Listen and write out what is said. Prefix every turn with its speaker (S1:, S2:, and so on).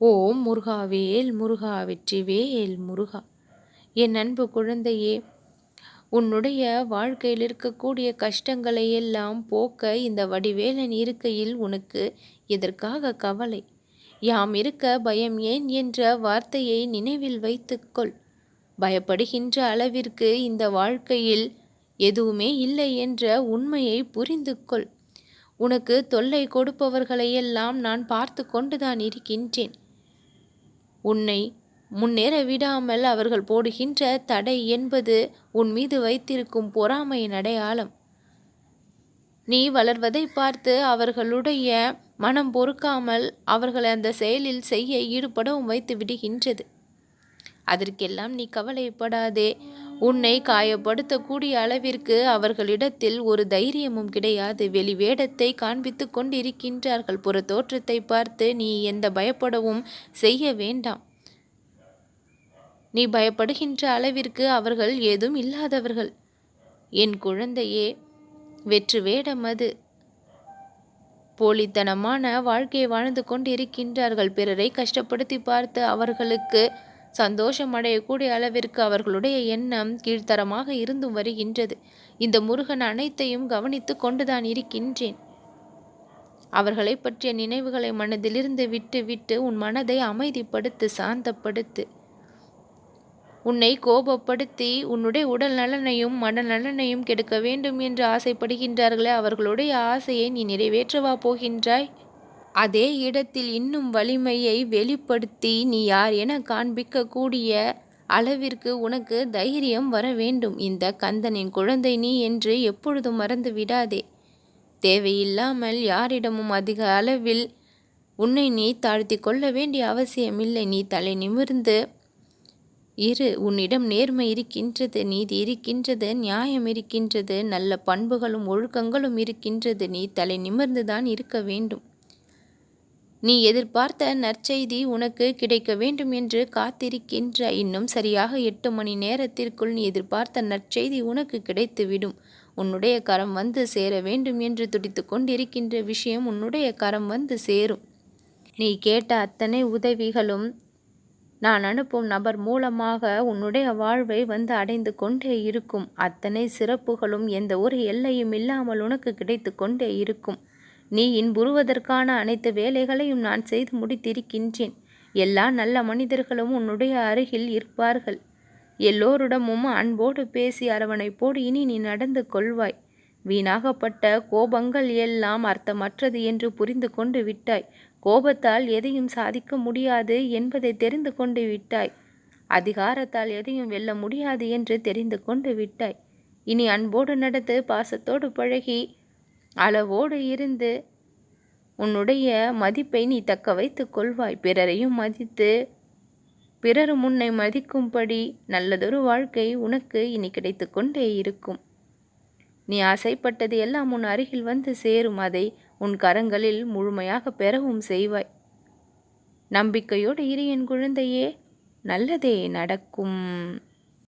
S1: ஓம் முருகா வேல் முருகா வெற்றிவேல் முருகா. என் அன்பு குழந்தையே உன்னுடைய வாழ்க்கையில் இருக்கக்கூடிய கஷ்டங்களை எல்லாம் போக்க இந்த வடிவேலன் இருக்கையில் உனக்கு எதற்காக கவலை? யாம் இருக்க பயம் ஏன் என்ற வார்த்தையை நினைவில் வைத்துக்கொள். பயப்படுகின்ற அளவிற்கு இந்த வாழ்க்கையில் எதுவுமே இல்லை என்ற உண்மையை புரிந்து கொள் உனக்கு தொல்லை கொடுப்பவர்களையெல்லாம் நான் பார்த்து கொண்டுதான் இருக்கின்றேன். உன்னை முன்னேற விடாமல் அவர்கள் போடுகின்ற தடை என்பது உன் மீது வைத்திருக்கும் பொறாமையின் அடையாளம். நீ வளர்வதை பார்த்து அவர்களுடைய மனம் பொறுக்காமல் அவர்களை அந்த செயலில் செய்ய ஈடுபடவும் வைத்து விடுகின்றது. அதற்கெல்லாம் நீ கவலைப்படாதே. உன்னை காயப்படுத்தக்கூடிய அளவிற்கு அவர்களிடத்தில் ஒரு தைரியமும் கிடையாது. வெளி வேடத்தை காண்பித்து கொண்டிருக்கின்றார்கள். புற தோற்றத்தை பார்த்து நீ எந்த பயப்படவும் செய்ய வேண்டாம். நீ பயப்படுகின்ற அளவிற்கு அவர்கள் ஏதும் இல்லாதவர்கள். என் குழந்தையே வெற்று வேடம் அது. போலித்தனமான வாழ்க்கையை வாழ்ந்து கொண்டிருக்கின்றார்கள். பிறரை கஷ்டப்படுத்தி பார்த்து அவர்களுக்கு சந்தோஷம் அடையக்கூடிய அளவிற்கு அவர்களுடைய எண்ணம் கீழ்த்தரமாக இருந்தும் வருகின்றது. இந்த முருகன் அனைத்தையும் கவனித்து கொண்டுதான் இருக்கின்றேன். அவர்களை பற்றிய நினைவுகளை மனதிலிருந்து விட்டு விட்டு உன் மனதை அமைதிப்படுத்து சாந்தப்படுத்து. உன்னை கோபப்படுத்தி உன்னுடைய உடல் நலனையும் மன நலனையும் கெடுக்க வேண்டும் என்று ஆசைப்படுகின்றார்களே அவர்களுடைய ஆசையை நீ நிறைவேற்றவா போகின்றாய்? அதே இடத்தில் இன்னும் வலிமையை வெளிப்படுத்தி நீ யார் என காண்பிக்கக்கூடிய அளவிற்கு உனக்கு தைரியம் வர வேண்டும். இந்த கந்தனின் குழந்தை நீ என்று எப்பொழுதும் மறந்து விடாதே. தேவையில்லாமல் யாரிடமும் அதிக அளவில் உன்னை நீ தாழ்த்தி கொள்ள வேண்டிய அவசியமில்லை. நீ தலை நிமிர்ந்து இரு. உன்னிடம் நேர்மை இருக்கின்றது நீதி இருக்கின்றது நியாயம் இருக்கின்றது நல்ல பண்புகளும் ஒழுக்கங்களும் இருக்கின்றது. நீ தலை நிமிர்ந்துதான் இருக்க வேண்டும். நீ எதிர்பார்த்த நற்செய்தி உனக்கு கிடைக்க வேண்டும் என்று காத்திருக்கின்ற இன்னும் சரியாக எட்டு மணி நேரத்திற்குள் நீ எதிர்பார்த்த நற்செய்தி உனக்கு கிடைத்துவிடும். உன்னுடைய கரம் வந்து சேர வேண்டும் என்று துடித்து கொண்டிருக்கின்ற விஷயம் உன்னுடைய கரம் வந்து சேரும். நீ கேட்ட அத்தனை உதவிகளும் நான் அனுப்பும் நபர் மூலமாக உன்னுடைய வாழ்வை வந்து அடைந்து கொண்டே இருக்கும். அத்தனை சிறப்புகளும் எந்த ஒரு எல்லையும் இல்லாமல் உனக்கு கிடைத்து கொண்டே இருக்கும். நீ இன்புறுவதற்கான அனைத்து வேலைகளையும் நான் செய்து முடித்திருக்கின்றேன். எல்லா நல்ல மனிதர்களும் உன்னுடைய அருகில் இருப்பார்கள். எல்லோரிடமும் அன்போடு பேசி அரவணைப்போடு இனி நீ நடந்து கொள்வாய். வீணாகப்பட்ட கோபங்கள் எல்லாம் அர்த்தமற்றது என்று புரிந்து கொண்டு விட்டாய். கோபத்தால் எதையும் சாதிக்க முடியாது என்பதை தெரிந்து கொண்டு விட்டாய். அதிகாரத்தால் எதையும் வெல்ல முடியாது என்று தெரிந்து கொண்டு விட்டாய். இனி அன்போடு நடந்து பாசத்தோடு பழகி அளவோடு இருந்து உன்னுடைய மதிப்பை நீ தக்க வைத்து கொள்வாய். பிறரையும் மதித்து பிறரும் உன்னை மதிக்கும்படி நல்லதொரு வாழ்க்கை உனக்கு இனி கிடைத்து கொண்டே இருக்கும். நீ ஆசைப்பட்டது எல்லாம் உன் அருகில் வந்து சேரும். அதை உன் கரங்களில் முழுமையாக பெறவும் செய்வாய். நம்பிக்கையோடு இரு என் குழந்தையே நல்லதே நடக்கும்.